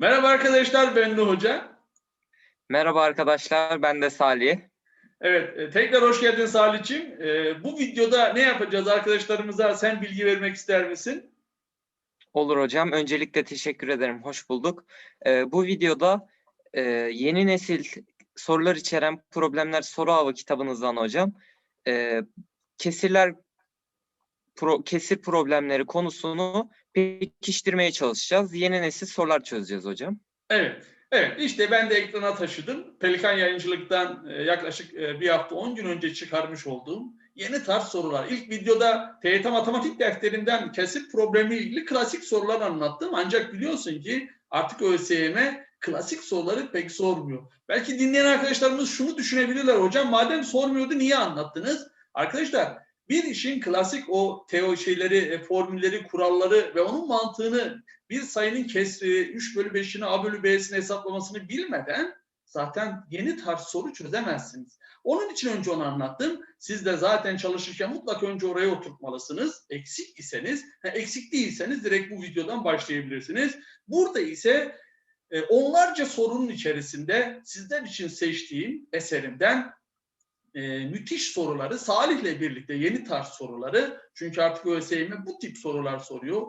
Merhaba arkadaşlar, ben Nuh Hoca. Merhaba arkadaşlar, ben de Salih. Evet, e, tekrar hoş geldin Salih'ciğim. E, bu videoda ne yapacağız arkadaşlarımıza? Sen bilgi vermek ister misin? Olur hocam. Öncelikle teşekkür ederim. Hoş bulduk. Ee, bu videoda e, yeni nesil sorular içeren problemler soru avı kitabınızdan hocam e, kesirler pro, kesir problemleri konusunu pekiştirmeye çalışacağız. Yeni nesil sorular çözeceğiz hocam. Evet, evet. İşte ben de ekrana taşıdım. Pelikan Yayıncılık'tan e, yaklaşık e, bir hafta 10 gün önce çıkarmış olduğum yeni tarz sorular. İlk videoda TYT Matematik defterinden kesir problemi ilgili klasik sorular anlattım. Ancak biliyorsun ki artık ÖSYM klasik soruları pek sormuyor. Belki dinleyen arkadaşlarımız şunu düşünebilirler hocam madem sormuyordu niye anlattınız? Arkadaşlar bir işin klasik o teo şeyleri, e, formülleri, kuralları ve onun mantığını bir sayının kesri, 3 bölü 5'ini A bölü B'sini hesaplamasını bilmeden zaten yeni tarz soru çözemezsiniz. Onun için önce onu anlattım. Siz de zaten çalışırken mutlaka önce oraya oturtmalısınız. Eksik iseniz, eksik değilseniz direkt bu videodan başlayabilirsiniz. Burada ise e, onlarca sorunun içerisinde sizler için seçtiğim eserimden e, müthiş soruları Salih'le birlikte yeni tarz soruları çünkü artık ÖSYM bu tip sorular soruyor.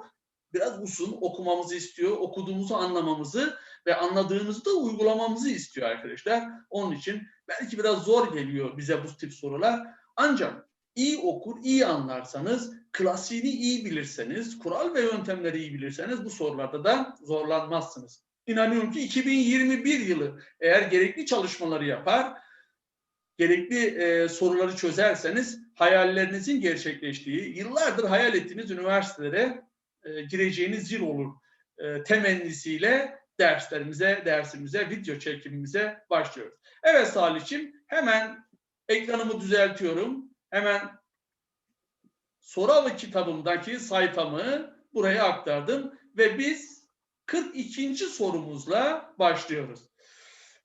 Biraz uzun okumamızı istiyor, okuduğumuzu anlamamızı ve anladığımızda uygulamamızı istiyor arkadaşlar. Onun için belki biraz zor geliyor bize bu tip sorular. Ancak iyi okur, iyi anlarsanız, klasiğini iyi bilirseniz, kural ve yöntemleri iyi bilirseniz bu sorularda da zorlanmazsınız. İnanıyorum ki 2021 yılı eğer gerekli çalışmaları yapar, gerekli e, soruları çözerseniz hayallerinizin gerçekleştiği, yıllardır hayal ettiğiniz üniversitelere e, gireceğiniz yıl olur e, temennisiyle derslerimize, dersimize, video çekimimize başlıyoruz. Evet Salih'ciğim hemen ekranımı düzeltiyorum. Hemen soru avı kitabımdaki sayfamı buraya aktardım ve biz 42. sorumuzla başlıyoruz.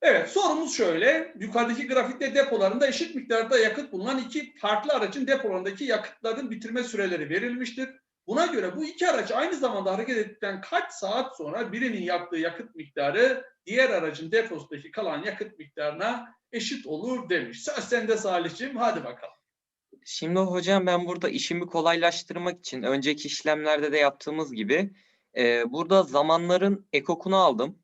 Evet sorumuz şöyle. Yukarıdaki grafikte depolarında eşit miktarda yakıt bulunan iki farklı aracın depolarındaki yakıtların bitirme süreleri verilmiştir. Buna göre bu iki araç aynı zamanda hareket ettikten kaç saat sonra birinin yaktığı yakıt miktarı diğer aracın deposundaki kalan yakıt miktarına eşit olur demiş. Söz sende Salih'ciğim hadi bakalım. Şimdi hocam ben burada işimi kolaylaştırmak için önceki işlemlerde de yaptığımız gibi e, burada zamanların ekokunu aldım.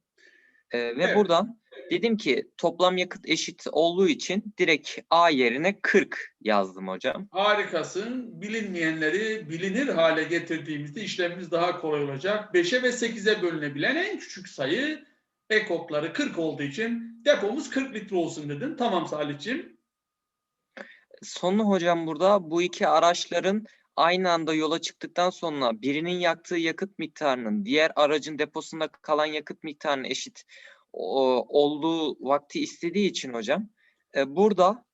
E, ve Evet. buradan dedim ki toplam yakıt eşit olduğu için direkt A yerine 40 yazdım hocam. Harikasın. Bilinmeyenleri bilinir hale getirdiğimizde işlemimiz daha kolay olacak. 5'e ve 8'e bölünebilen en küçük sayı ekokları 40 olduğu için depomuz 40 litre olsun dedim. Tamam Salih'ciğim. Sonu hocam burada bu iki araçların aynı anda yola çıktıktan sonra birinin yaktığı yakıt miktarının diğer aracın deposunda kalan yakıt miktarının eşit olduğu vakti istediği için hocam e, burada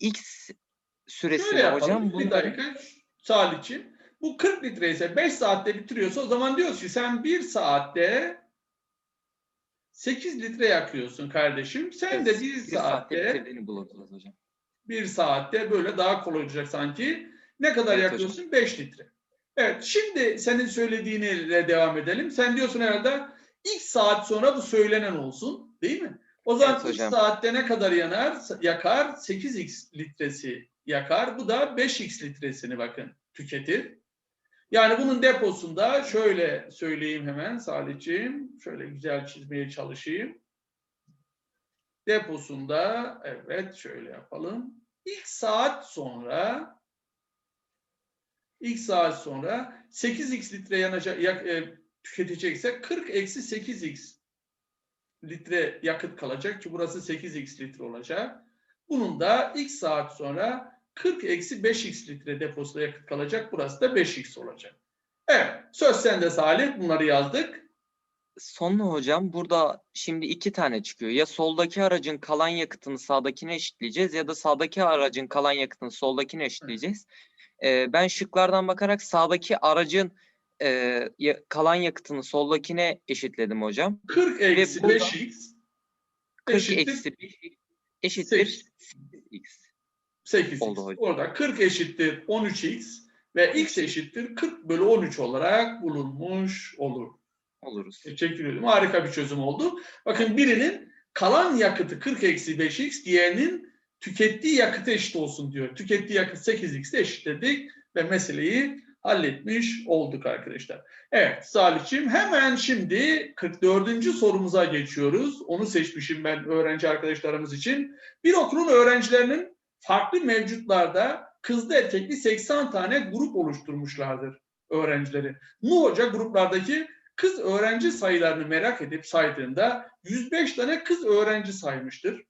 x Şöyle yapalım. hocam bir dakika Salih'ciğim. Bu 40 litre ise 5 saatte bitiriyorsa o zaman diyoruz ki sen 1 saatte 8 litre yakıyorsun kardeşim. Sen de 1 bir saatte saatte hocam. saatte böyle daha kolay olacak sanki. Ne kadar Evet yakıyorsun? 5 litre. Evet şimdi senin söylediğine devam edelim. Sen diyorsun herhalde ilk saat sonra bu söylenen olsun değil mi? O zaman Evet ilk hocam. saatte ne kadar yanar? Yakar 8x litresi yakar. Bu da 5x litresini bakın tüketir. Yani bunun deposunda şöyle söyleyeyim hemen Salih'ciğim. Şöyle güzel çizmeye çalışayım. Deposunda evet şöyle yapalım. İlk saat sonra ilk saat sonra 8x litre yanacak yak, e, tüketecekse 40 eksi 8x litre yakıt kalacak ki burası 8x litre olacak. Bunun da ilk saat sonra 40 eksi 5x litre deposunda yakıt kalacak. Burası da 5x olacak. Evet. Söz sende Salih. Bunları yazdık. Sonra hocam burada şimdi iki tane çıkıyor. Ya soldaki aracın kalan yakıtını sağdakine eşitleyeceğiz ya da sağdaki aracın kalan yakıtını soldakine eşitleyeceğiz. Ee, ben şıklardan bakarak sağdaki aracın e, kalan yakıtını soldakine eşitledim hocam. 40 eksi burada 5x 40 eşittir eksi 5 eşittir Sekiz. 8x. 8x. Oldu hocam. Orada 40 eşittir 13x ve x eşittir 40 bölü 13 olarak bulunmuş olur. Oluruz. Teşekkür ederim. Harika bir çözüm oldu. Bakın birinin kalan yakıtı 40 eksi 5x, diğerinin tükettiği yakıtı eşit olsun diyor. Tükettiği yakıt 8x eşitledik ve meseleyi halletmiş olduk arkadaşlar. Evet Salih'ciğim hemen şimdi 44. sorumuza geçiyoruz. Onu seçmişim ben öğrenci arkadaşlarımız için. Bir okulun öğrencilerinin farklı mevcutlarda kızlı erkekli 80 tane grup oluşturmuşlardır öğrencileri. Nuh Hoca gruplardaki kız öğrenci sayılarını merak edip saydığında 105 tane kız öğrenci saymıştır.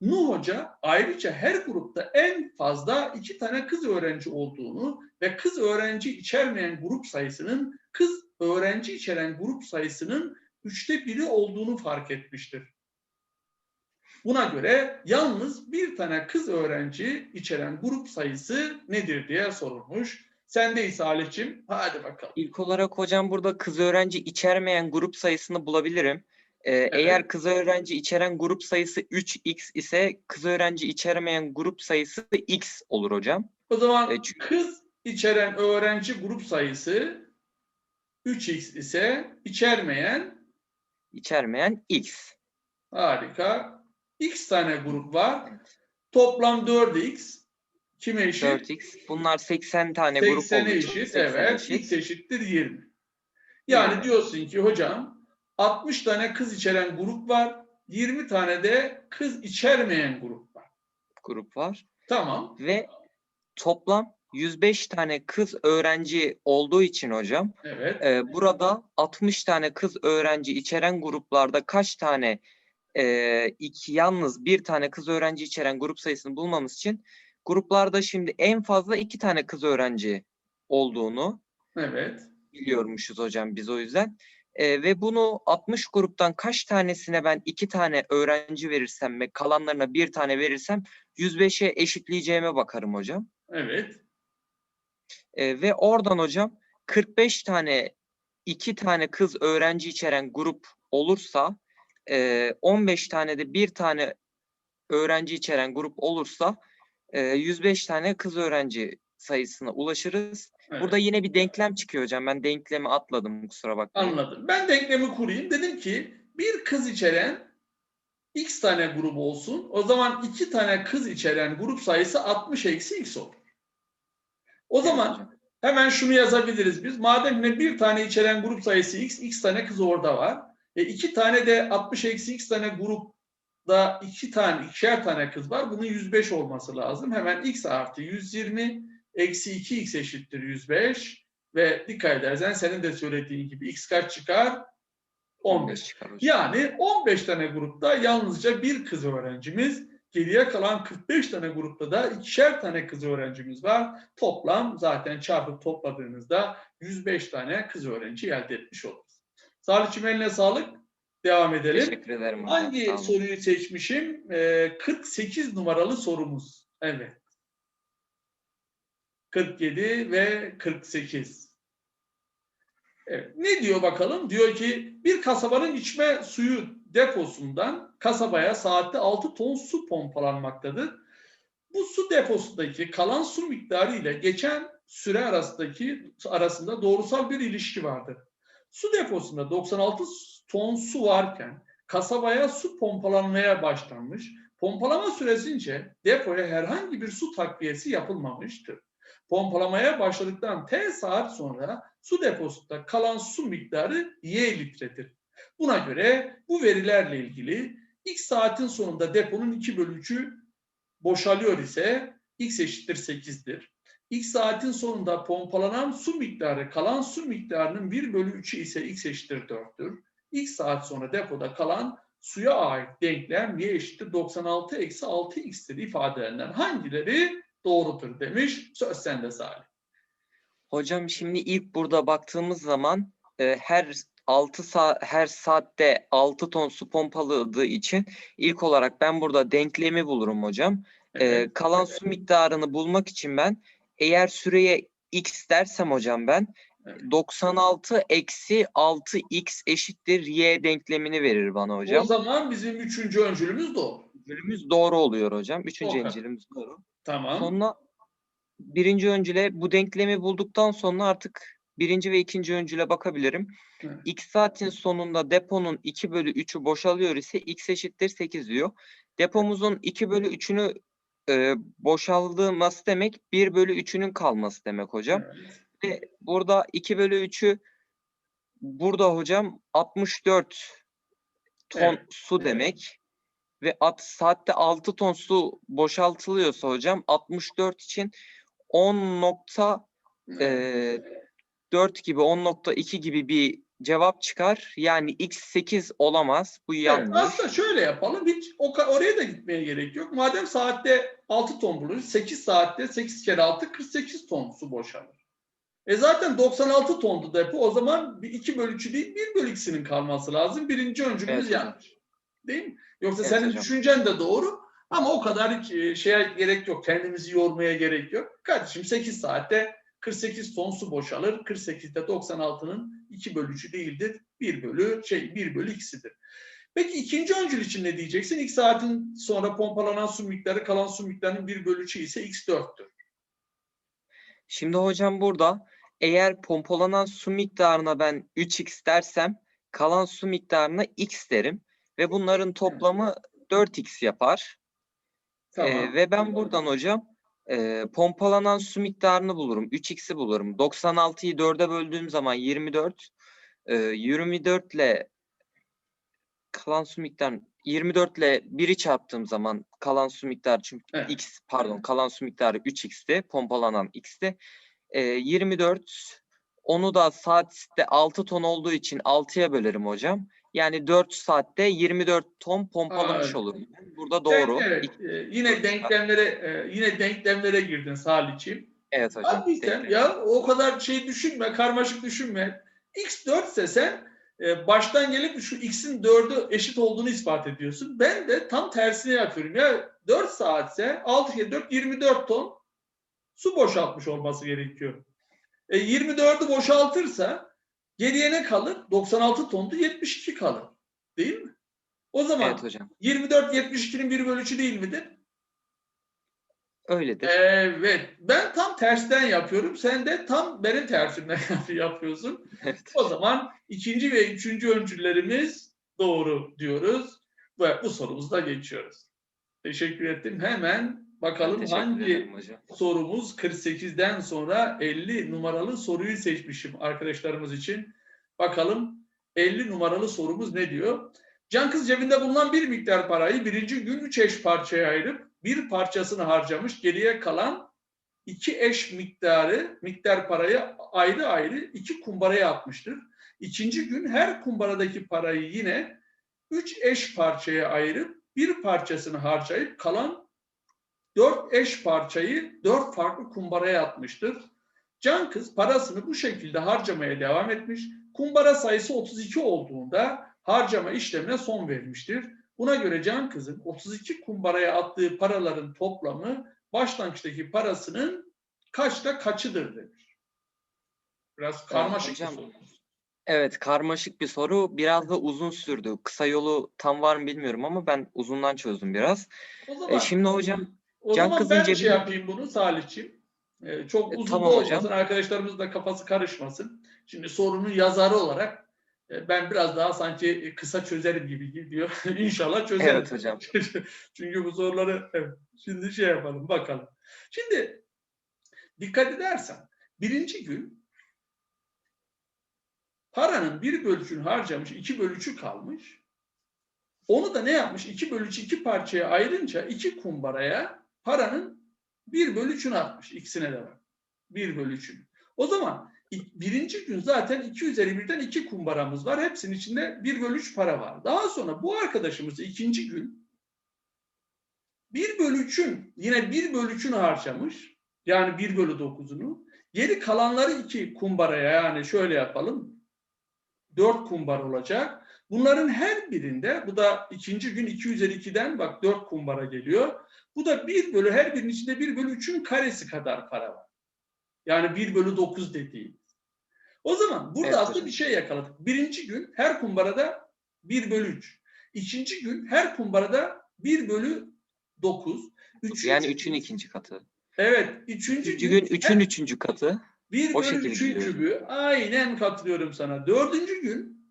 Nuh Hoca ayrıca her grupta en fazla iki tane kız öğrenci olduğunu ve kız öğrenci içermeyen grup sayısının kız öğrenci içeren grup sayısının üçte biri olduğunu fark etmiştir. Buna göre yalnız bir tane kız öğrenci içeren grup sayısı nedir diye sorulmuş. Sendeyiz Salih'cim. Hadi bakalım. İlk olarak hocam burada kız öğrenci içermeyen grup sayısını bulabilirim. Ee, Eğer kız öğrenci içeren grup sayısı 3x ise kız öğrenci içermeyen grup sayısı x olur hocam. O zaman E, çünkü- kız içeren öğrenci grup sayısı 3x ise içermeyen İçermeyen x. harika. X tane grup var. Toplam 4x. Kime eşit? 4x. Bunlar 80 tane grup 80'e olduğu için eşit. 80 Evet. eşit. X eşittir 20. Yani Yirmi. diyorsun ki hocam 60 tane kız içeren grup var. 20 tane de kız içermeyen grup var. grup var. Tamam. Ve toplam 105 tane kız öğrenci olduğu için hocam Evet. e, burada 60 tane kız öğrenci içeren gruplarda kaç tane e, iki yalnız bir tane kız öğrenci içeren grup sayısını bulmamız için gruplarda şimdi en fazla iki tane kız öğrenci olduğunu Evet. biliyormuşuz hocam biz o yüzden. E, ve bunu 60 gruptan kaç tanesine ben iki tane öğrenci verirsem ve kalanlarına bir tane verirsem 105'e eşitleyeceğime bakarım hocam. Evet. E, ve oradan hocam 45 tane iki tane kız öğrenci içeren grup olursa e, 15 tane de bir tane öğrenci içeren grup olursa e, 105 tane kız öğrenci sayısına ulaşırız. evet. Burada yine bir denklem çıkıyor hocam. Ben denklemi atladım kusura bakmayın. Anladım. Ben denklemi kurayım. Dedim ki bir kız içeren x tane grubu olsun. O zaman iki tane kız içeren grup sayısı 60 eksi x olur. O Evet zaman hemen şunu yazabiliriz biz. Madem ne bir tane içeren grup sayısı x, x tane kız orada var. E iki tane de 60 eksi x tane grupta iki tane, ikişer tane kız var. Bunun 105 olması lazım. Hemen x artı 120 eksi 2x eşittir 105 ve dikkat edersen senin de söylediğin gibi x kaç çıkar? 15. çıkar hocam. Yani 15 tane grupta yalnızca bir kız öğrencimiz, geriye kalan 45 tane grupta da ikişer tane kız öğrencimiz var. Toplam zaten çarpıp topladığınızda 105 tane kız öğrenci elde etmiş oluruz. Salih'cim eline sağlık. Devam edelim. Teşekkür ederim. Hangi soruyu seçmişim? Ee, 48 numaralı sorumuz. Evet. 47 ve 48. Evet. Ne diyor bakalım? Diyor ki bir kasabanın içme suyu deposundan kasabaya saatte 6 ton su pompalanmaktadır. Bu su deposundaki kalan su miktarı ile geçen süre arasındaki arasında doğrusal bir ilişki vardır. Su deposunda 96 ton su varken kasabaya su pompalanmaya başlanmış. Pompalama süresince depoya herhangi bir su takviyesi yapılmamıştır. Pompalamaya başladıktan T saat sonra su deposunda kalan su miktarı Y litredir. Buna göre bu verilerle ilgili X saatin sonunda deponun 2 bölü 3'ü boşalıyor ise X eşittir 8'dir. X saatin sonunda pompalanan su miktarı kalan su miktarının 1 bölü 3'ü ise X eşittir 4'tür. X saat sonra depoda kalan suya ait denklem y eşittir 96 eksi 6x'tir ifadelerinden hangileri doğrudur demiş. Söz sende Salih. Hocam şimdi ilk burada baktığımız zaman e, her 6 saat her saatte 6 ton su pompaladığı için ilk olarak ben burada denklemi bulurum hocam. E, Evet. kalan su miktarını bulmak için ben eğer süreye x dersem hocam ben Evet. 96 eksi 6x eşittir y denklemini verir bana O hocam. zaman bizim üçüncü öncülümüz doğru. Öncülümüz doğru oluyor hocam. Üçüncü O kadar. öncülümüz doğru. Tamam. Sonra birinci öncüle bu denklemi bulduktan sonra artık birinci ve ikinci öncüle bakabilirim. Evet. X saatin sonunda deponun 2 bölü 3'ü boşalıyor ise x eşittir 8 diyor. Depomuzun 2 bölü 3'ünü e, boşaldığıması demek 1 bölü 3'ünün kalması demek hocam. Evet. Ve burada 2 bölü 3'ü burada hocam 64 ton Evet, su demek. Ve at, saatte 6 ton su boşaltılıyorsa hocam 64 için 10 nokta eee, 4 gibi 10.2 gibi bir cevap çıkar. Yani x 8 olamaz. Bu Evet, yanlış. aslında şöyle yapalım. Hiç o, oraya da gitmeye gerek yok. Madem saatte 6 ton bulur, 8 saatte 8 kere 6 48 ton su boşalır. E zaten 96 tondu depo. O zaman bir 2 bölü 3'ü değil 1 bölü 2'sinin kalması lazım. Birinci öncülümüz Evet yanlış. Değil mi? Yoksa Evet senin hocam. düşüncen de doğru. Ama o kadar e, şeye gerek yok. Kendimizi yormaya gerek yok. Kardeşim 8 saatte 48 ton su boşalır. 48'de 96'nın 2 bölü 3'ü değildir. 1 bölü şey 1 bölü 2'sidir. Peki ikinci öncül için ne diyeceksin? X saatin sonra pompalanan su miktarı kalan su miktarının 1 bölü 3'ü ise X4'tür. Şimdi hocam burada eğer pompalanan su miktarına ben 3x dersem kalan su miktarına x derim. Ve bunların toplamı 4x yapar. Tamam. Ee, ve ben buradan hocam e, pompalanan su miktarını bulurum. 3x'i bulurum. 96'yı 4'e böldüğüm zaman 24. E, 24 ile kalan su miktarı 24 ile 1'i çarptığım zaman kalan su miktarı çünkü Evet. x pardon kalan su miktarı 3x'ti. Pompalanan x'ti. E, 24 onu da saatte 6 ton olduğu için 6'ya bölerim hocam. Yani 4 saatte 24 ton pompalamış evet. olurum. Burada doğru. evet, İk- e, yine denklemlere e, yine denklemlere girdin Salih'ciğim. Evet hocam. Abi sen ya o kadar şey düşünme, karmaşık düşünme. X4 ise sen e, baştan gelip şu X'in 4'ü eşit olduğunu ispat ediyorsun. Ben de tam tersini yapıyorum. Ya 4 saatse 6 kere 4 24 ton su boşaltmış olması gerekiyor. E, 24'ü boşaltırsa geriye ne kalır? 96 tondu 72 kalır. Değil mi? O zaman Evet hocam. 24 72'nin 1 bölü 3'ü değil midir? Öyledir. Evet. Ben tam tersten yapıyorum. Sen de tam benim tersimden yapıyorsun. Evet. O zaman ikinci ve üçüncü öncüllerimiz doğru diyoruz. Ve bu sorumuzda geçiyoruz. Teşekkür ettim. Hemen bakalım hangi sorumuz 48'den sonra 50 numaralı soruyu seçmişim arkadaşlarımız için. Bakalım 50 numaralı sorumuz ne diyor? Can kız cebinde bulunan bir miktar parayı birinci gün üç eş parçaya ayırıp bir parçasını harcamış. Geriye kalan iki eş miktarı, miktar parayı ayrı ayrı iki kumbaraya atmıştır. İkinci gün her kumbaradaki parayı yine üç eş parçaya ayırıp bir parçasını harcayıp kalan dört eş parçayı dört farklı kumbaraya atmıştır. Can kız parasını bu şekilde harcamaya devam etmiş. Kumbara sayısı 32 olduğunda harcama işlemine son vermiştir. Buna göre Can kızın 32 kumbaraya attığı paraların toplamı başlangıçtaki parasının kaçta kaçıdır demiş. Biraz karmaşık hocam, bir soru. Evet, karmaşık bir soru. Biraz da uzun sürdü. Kısa yolu tam var mı bilmiyorum ama ben uzundan çözdüm biraz. O E, zaman, şimdi hocam o Can zaman ben şey cebine- yapayım bunu Salih'ciğim. Ee, çok E, uzun tamam da hocam. olmasın. Arkadaşlarımızın da kafası karışmasın. Şimdi sorunun yazarı olarak e, ben biraz daha sanki kısa çözerim gibi gidiyor. İnşallah çözerim. Evet hocam. Çünkü bu soruları evet, şimdi şey yapalım bakalım. Şimdi dikkat edersen birinci gün paranın bir bölücünü harcamış, iki bölücü kalmış. Onu da ne yapmış? İki bölücü iki parçaya ayrınca iki kumbaraya paranın bir bölücünü atmış. İkisine de var. Bir bölücünü. O zaman birinci gün zaten 2 üzeri birden iki kumbaramız var. Hepsinin içinde bir bölü üç para var. Daha sonra bu arkadaşımız da ikinci gün 1 bölü 3'ün yine 1 bölü 3'ünü harcamış. Yani 1 bölü 9'unu. Geri kalanları iki kumbaraya yani şöyle yapalım. 4 kumbar olacak. Bunların her birinde bu da ikinci gün 2 üzeri 2'den bak 4 kumbara geliyor. Bu da 1 bölü her birinin içinde 1 bölü 3'ün karesi kadar para var. Yani 1 bölü 9 dediğim. O zaman burada Evet aslında hocam. bir şey yakaladık. Birinci gün her kumbarada 1 bölü 3. İkinci gün her kumbarada 1 bölü 9. Üçüncü Yani gün- 3'ün ikinci katı. Evet. Üçüncü, Üçüncü gün 3'ün üçüncü katı. 1 O bölü şekilde 3'ün gidiyor. kübü. Aynen katılıyorum sana. Dördüncü gün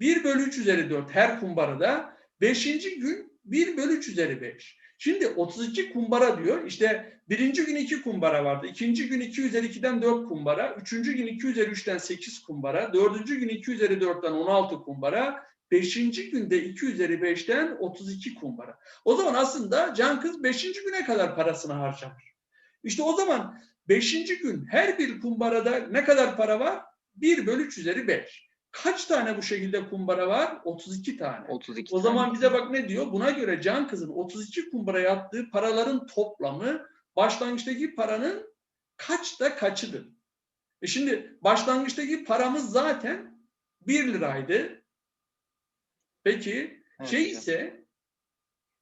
1 bölü 3 üzeri 4 her kumbarada. Beşinci gün 1 bölü 3 üzeri 5. Şimdi 32 kumbara diyor. İşte birinci gün 2 kumbara vardı. ikinci gün 2 üzeri 2'den 4 kumbara. Üçüncü gün 2 üzeri 3'ten 8 kumbara. Dördüncü gün 2 üzeri 4'ten 16 kumbara. Beşinci günde 2 üzeri 5'ten 32 kumbara. O zaman aslında can kız beşinci güne kadar parasını harcamış. İşte o zaman beşinci gün her bir kumbarada ne kadar para var? 1 bölü 3 üzeri 5. Kaç tane bu şekilde kumbara var? 32 tane. 32 O zaman tane. bize bak ne diyor? Buna göre Can Kız'ın 32 kumbaraya attığı paraların toplamı başlangıçtaki paranın kaçta kaçıdır? E şimdi başlangıçtaki paramız zaten 1 liraydı. Peki Evet şey ise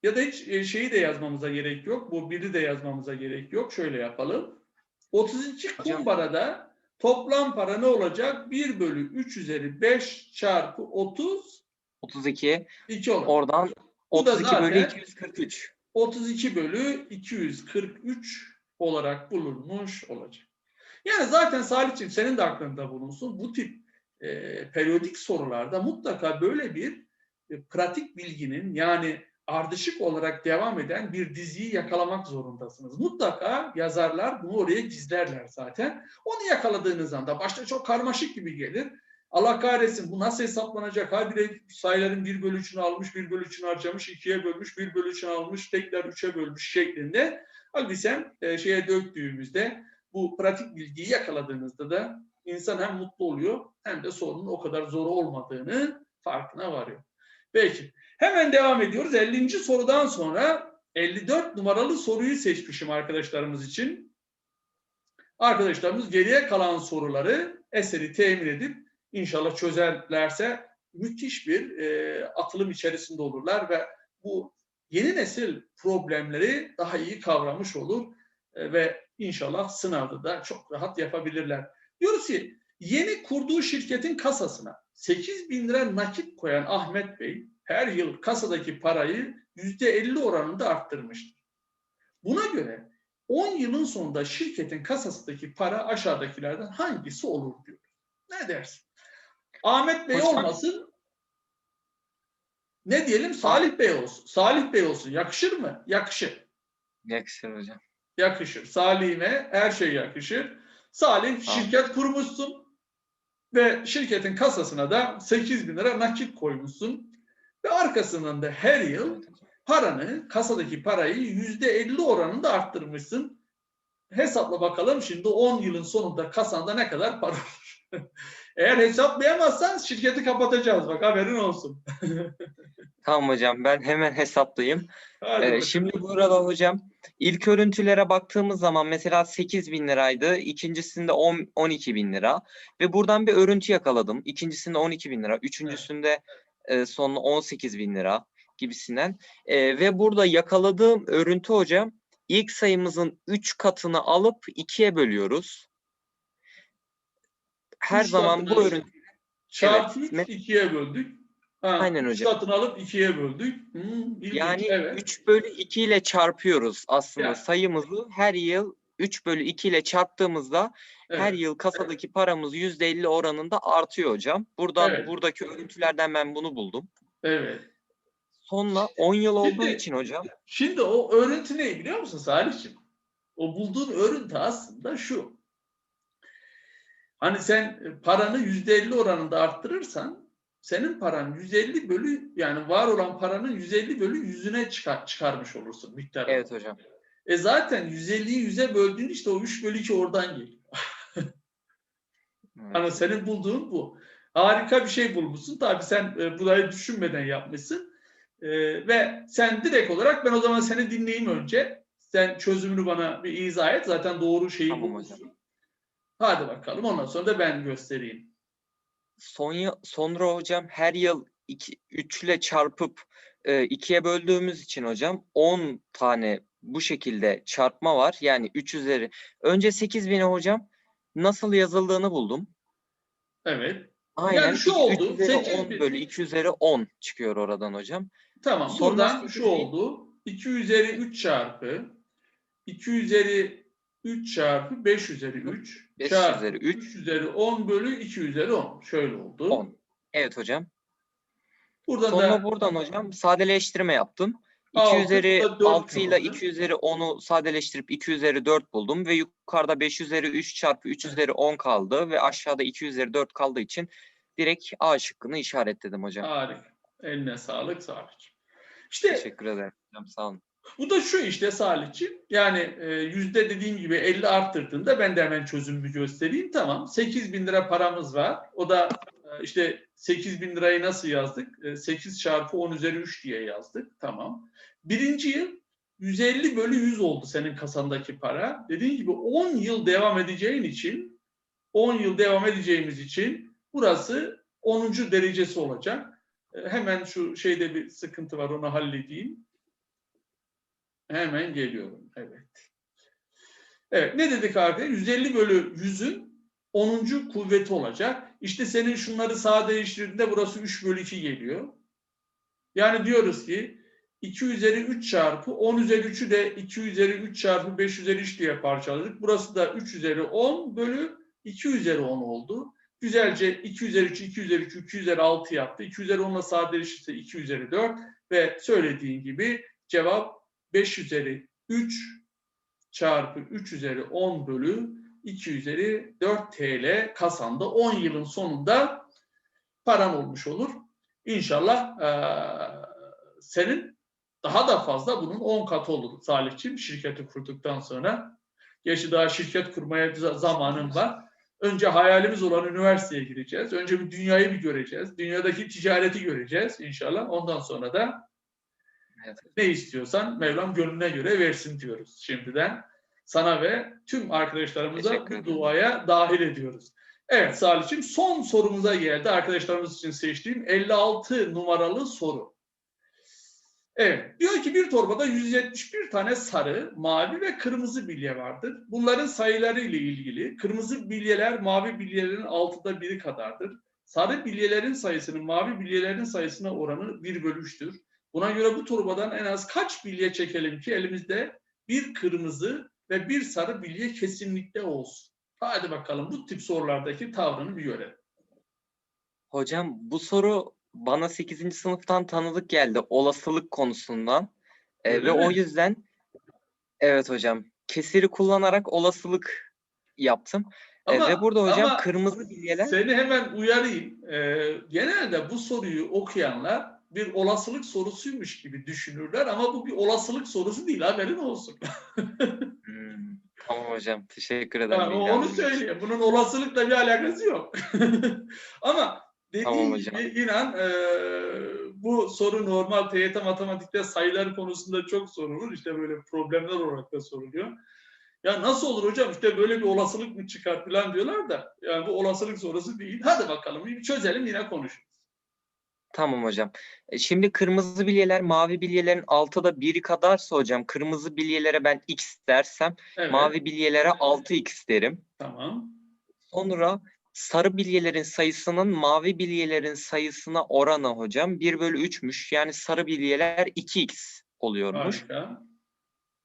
ya da hiç e, şeyi de yazmamıza gerek yok. Bu biri de yazmamıza gerek yok. Şöyle yapalım. 32 Hocam- kumbarada toplam para ne olacak? 1 bölü 3 üzeri 5 çarpı 30 32 2 olacak. oradan Bu da 32 bölü zaten- 243. 32 bölü 243 olarak bulunmuş olacak. Yani zaten Salih'ciğim senin de aklında bulunsun. Bu tip e, periyodik sorularda mutlaka böyle bir e, pratik bilginin yani ardışık olarak devam eden bir diziyi yakalamak zorundasınız. Mutlaka yazarlar bunu oraya gizlerler zaten. Onu yakaladığınız anda başta çok karmaşık gibi gelir. Allah kahretsin bu nasıl hesaplanacak? Habire sayıların 1 bölü 3'ünü almış, 1 bölü 3'ünü harcamış, 2'ye bölmüş, 1 bölü 3'ünü almış, tekrar 3'e bölmüş şeklinde. Halbuki sen e, şeye döktüğümüzde bu pratik bilgiyi yakaladığınızda da insan hem mutlu oluyor hem de sorunun o kadar zor olmadığını farkına varıyor. Peki. Hemen devam ediyoruz. 50. sorudan sonra 54 numaralı soruyu seçmişim arkadaşlarımız için. Arkadaşlarımız geriye kalan soruları eseri temin edip inşallah çözerlerse müthiş bir e, atılım içerisinde olurlar ve bu yeni nesil problemleri daha iyi kavramış olur e, ve inşallah sınavda da çok rahat yapabilirler. Diyoruz ki yeni kurduğu şirketin kasasına 8 bin lira nakit koyan Ahmet Bey her yıl kasadaki parayı %50 oranında arttırmıştır. Buna göre 10 yılın sonunda şirketin kasasındaki para aşağıdakilerden hangisi olur diyor. Ne dersin? Ahmet Bey Hocam- olmasın. Ne diyelim? Salih Bey olsun. Salih Bey olsun. Yakışır mı? Yakışır. Yakışır hocam. Yakışır. Salih'ime her şey yakışır. Salih şirket kurmuşsun ve şirketin kasasına da 8 bin lira nakit koymuşsun. Ve arkasından da her yıl Evet paranı, kasadaki parayı yüzde 50 oranında arttırmışsın. Hesapla bakalım şimdi 10 yılın sonunda kasanda ne kadar para olur? Eğer hesaplayamazsan şirketi kapatacağız bak haberin olsun. Tamam hocam ben hemen hesaplayayım. Hadi Ee, bakalım. şimdi burada hocam ilk örüntülere baktığımız zaman mesela 8 bin liraydı. ikincisinde 10, 12 bin lira. Ve buradan bir örüntü yakaladım. İkincisinde 12 bin lira. Üçüncüsünde e, sonuna 18 bin lira gibisinden. E, ve burada yakaladığım örüntü hocam ilk sayımızın 3 katını alıp 2'ye bölüyoruz. Her Üç zaman bu örüntü Çarpı evet, üç, met- ikiye böldük. Ha, Aynen hocam. katını alıp ikiye böldük. Hmm, ilginç, Yani evet. 3 bölü 2 ile çarpıyoruz aslında Ya. sayımızı her yıl 3 bölü 2 ile çarptığımızda her evet. yıl kasadaki paramız %50 oranında artıyor hocam. Buradan Evet. buradaki örüntülerden ben bunu buldum. evet. Sonra 10 yıl olduğu Şimdi- için hocam Şimdi o örüntü ne biliyor musun Salih'ciğim? O bulduğun örüntü aslında şu. Hani sen paranı yüzde elli oranında arttırırsan senin paran 150 bölü yani var olan paranın 150 bölü yüzüne çıkar, çıkarmış olursun miktarını. evet hocam. E zaten 150'yi 100'e böldüğün işte o 3 bölü 2 oradan geliyor. Evet. Hani senin bulduğun bu. Harika bir şey bulmuşsun. Tabii sen e, burayı düşünmeden yapmışsın. E, ve sen direkt olarak ben o zaman seni dinleyeyim önce. Sen çözümünü bana bir izah et. Zaten doğru şeyi Tamam bulmuşsun. Hadi bakalım. Ondan sonra da ben göstereyim. Son sonra hocam her yıl 3 ile çarpıp 2'ye böldüğümüz için hocam 10 tane bu şekilde çarpma var. Yani 3 üzeri. Önce 8000'e hocam nasıl yazıldığını buldum. Evet. Aynen. şu üç- oldu, üç üzeri 8 10 bin. bölü 2 üzeri 10 çıkıyor oradan hocam. Tamam. Sonra Buradan şu bin- oldu. 2 üzeri 3 çarpı 2 üzeri 3 çarpı 5 üzeri 3 5 çarpı üzeri 3. 3 üzeri 10 bölü 2 üzeri 10. Şöyle oldu. 10. Evet hocam. Burada Sonra da buradan hocam sadeleştirme yaptım. 2 Altı, üzeri burada dört 6 ile kaldı. 2 üzeri 10'u sadeleştirip 2 üzeri 4 buldum ve yukarıda 5 üzeri 3 çarpı 3 üzeri 10 kaldı ve aşağıda 2 üzeri 4 kaldığı için direkt A şıkkını işaretledim hocam. harika. Eline sağlık Salih'ciğim. İşte Teşekkür ederim hocam sağ olun. bu da şu işte Salih'ciğim. Yani e, yüzde dediğim gibi 50 arttırdığında ben de hemen çözümümü göstereyim. Tamam 8 bin lira paramız var. O da işte 8 bin lirayı nasıl yazdık? E, 8 çarpı 10 üzeri 3 diye yazdık. Tamam. Birinci yıl 150 bölü 100 oldu senin kasandaki para. Dediğim gibi 10 yıl devam edeceğin için 10 yıl devam edeceğimiz için burası 10. derecesi olacak. E, Hemen şu şeyde bir sıkıntı var onu halledeyim. Hemen geliyorum. Evet. Evet ne dedik abi? 150 bölü 100'ün 10. kuvveti olacak. İşte senin şunları sadeleştirdiğinde burası 3 bölü 2 geliyor. Yani diyoruz ki 2 üzeri 3 çarpı 10 üzeri 3'ü de 2 üzeri 3 çarpı 5 üzeri 3 diye parçaladık. Burası da 3 üzeri 10 bölü 2 üzeri 10 oldu. Güzelce 2 üzeri 3, 2 üzeri 3, 2 üzeri 6 yaptı. 2 üzeri 10 ile sadeleşirse 2 üzeri 4 ve söylediğin gibi cevap 5 üzeri 3 çarpı 3 üzeri 10 bölü 2 üzeri 4 TL kasanda 10 yılın sonunda paran olmuş olur. İnşallah eee, senin daha da fazla bunun 10 katı olur Salihçim şirketi kurduktan sonra. Gerçi daha şirket kurmaya za- zamanın var. Önce hayalimiz olan üniversiteye gireceğiz. Önce bir dünyayı bir göreceğiz. Dünyadaki ticareti göreceğiz inşallah. Ondan sonra da ne istiyorsan Mevlam gönlüne göre versin diyoruz şimdiden. Sana ve tüm arkadaşlarımıza bu duaya dahil ediyoruz. Evet Salih'ciğim son sorumuza geldi. Arkadaşlarımız için seçtiğim 56 numaralı soru. Evet. Diyor ki bir torbada 171 tane sarı, mavi ve kırmızı bilye vardır. Bunların sayıları ile ilgili kırmızı bilyeler mavi bilyelerin altıda biri kadardır. Sarı bilyelerin sayısının mavi bilyelerin sayısına oranı 1 bölü 3'tür. Buna göre bu torbadan en az kaç bilye çekelim ki elimizde bir kırmızı ve bir sarı bilye kesinlikle olsun. Hadi bakalım bu tip sorulardaki tavrını bir görelim. Hocam bu soru bana 8. sınıftan tanıdık geldi olasılık konusundan. Ee, ve o mi? yüzden evet hocam kesiri kullanarak olasılık yaptım. Ee, Ama- ve burada hocam ama kırmızı bilyeler Seni hemen uyarayım. Ee, genelde bu soruyu okuyanlar bir olasılık sorusuymuş gibi düşünürler ama bu bir olasılık sorusu değil haberin olsun. Tamam hocam teşekkür ederim. Yani onu söyleyeyim. Bunun olasılıkla bir alakası yok. ama dediğim Tamam hocam. gibi inan e, bu soru normal TYT matematikte sayılar konusunda çok sorulur. İşte böyle problemler olarak da soruluyor. Ya nasıl olur hocam işte böyle bir olasılık mı çıkar falan diyorlar da yani bu olasılık sorusu değil. Hadi bakalım bir çözelim yine konuşuruz. Tamam hocam. E, Şimdi kırmızı bilyeler mavi bilyelerin altıda biri kadarsa hocam kırmızı bilyelere ben x dersem Evet. mavi bilyelere 6x derim. Tamam. Sonra sarı bilyelerin sayısının mavi bilyelerin sayısına oranı hocam 1 bölü 3'müş. Yani sarı bilyeler 2x oluyormuş. Harika.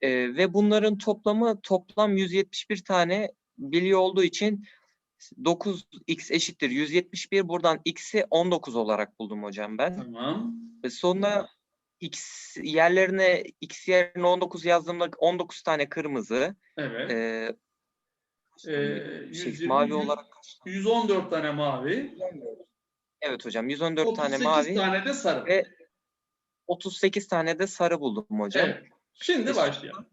Ee, ve bunların toplamı toplam 171 tane bilye olduğu için 9x eşittir 171. Buradan x'i 19 olarak buldum hocam ben. Tamam. Ve sonra x yerlerine x yerine 19 yazdığımda 19 tane kırmızı. Evet. ee, Ee, şey, 120, mavi 100 olarak 114 tane mavi. evet hocam 114 tane 38 mavi tane de sarı. ve 38 tane de sarı buldum hocam. Evet. Şimdi başlayalım.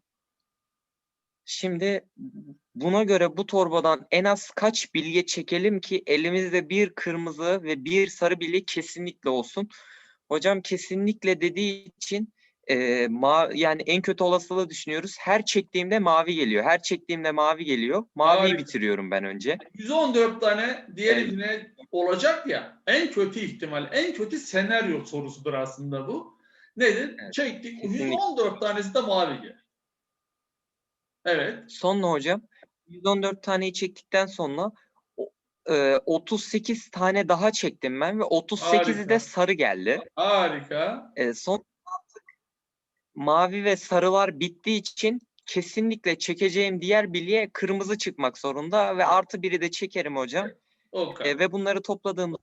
Şimdi buna göre bu torbadan en az kaç bilye çekelim ki elimizde bir kırmızı ve bir sarı bilye kesinlikle olsun. Hocam kesinlikle dediği için e, ma yani en kötü olasılığı düşünüyoruz. Her çektiğimde mavi geliyor. Her çektiğimde mavi geliyor. Maviyi Harika. bitiriyorum ben önce. 114 tane diğer yine olacak ya. En kötü ihtimal, en kötü senaryo sorusudur aslında bu. Nedir? Evet, Çektik. kesinlikle. 114 tanesi de mavi gelir. Evet. Sonra hocam 114 taneyi çektikten sonra o- e, 38 tane daha çektim ben ve 38'i Harika. de sarı geldi. Harika. E, son artık mavi ve sarılar bittiği için kesinlikle çekeceğim diğer bilye kırmızı çıkmak zorunda ve artı biri de çekerim hocam. O kadar. E, ve bunları topladığımda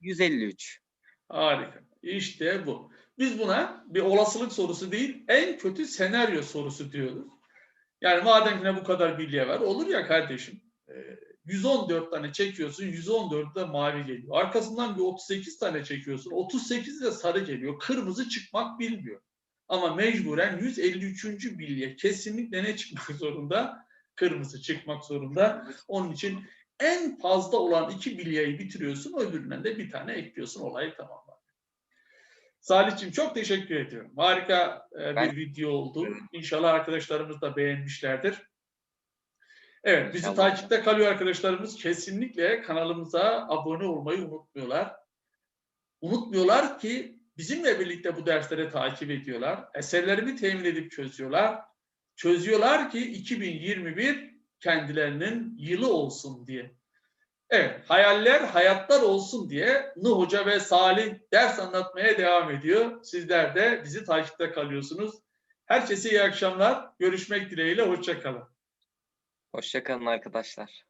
153. Harika. İşte bu. Biz buna bir olasılık sorusu değil, en kötü senaryo sorusu diyoruz. Yani madem ki ne bu kadar bilye var, olur ya kardeşim. e, 114 tane çekiyorsun, 114 de mavi geliyor. Arkasından bir 38 tane çekiyorsun, 38 de sarı geliyor. Kırmızı çıkmak bilmiyor. Ama mecburen 153. bilye kesinlikle ne çıkmak zorunda? Kırmızı çıkmak zorunda. Onun için en fazla olan iki bilyeyi bitiriyorsun, öbüründen de bir tane ekliyorsun, olayı tamamlar. Salih'ciğim çok teşekkür ediyorum. Harika e, bir video oldu. İnşallah arkadaşlarımız da beğenmişlerdir. Evet, bizi İnşallah. takipte kalıyor arkadaşlarımız. Kesinlikle kanalımıza abone olmayı unutmuyorlar. Unutmuyorlar ki bizimle birlikte bu dersleri takip ediyorlar. Eserlerimi temin edip çözüyorlar. Çözüyorlar ki 2021 kendilerinin yılı olsun diye. Evet, hayaller hayatlar olsun diye Nuh Hoca ve Salih ders anlatmaya devam ediyor. Sizler de bizi takipte kalıyorsunuz. Herkese iyi akşamlar. Görüşmek dileğiyle. Hoşça kalın. Hoşçakalın arkadaşlar.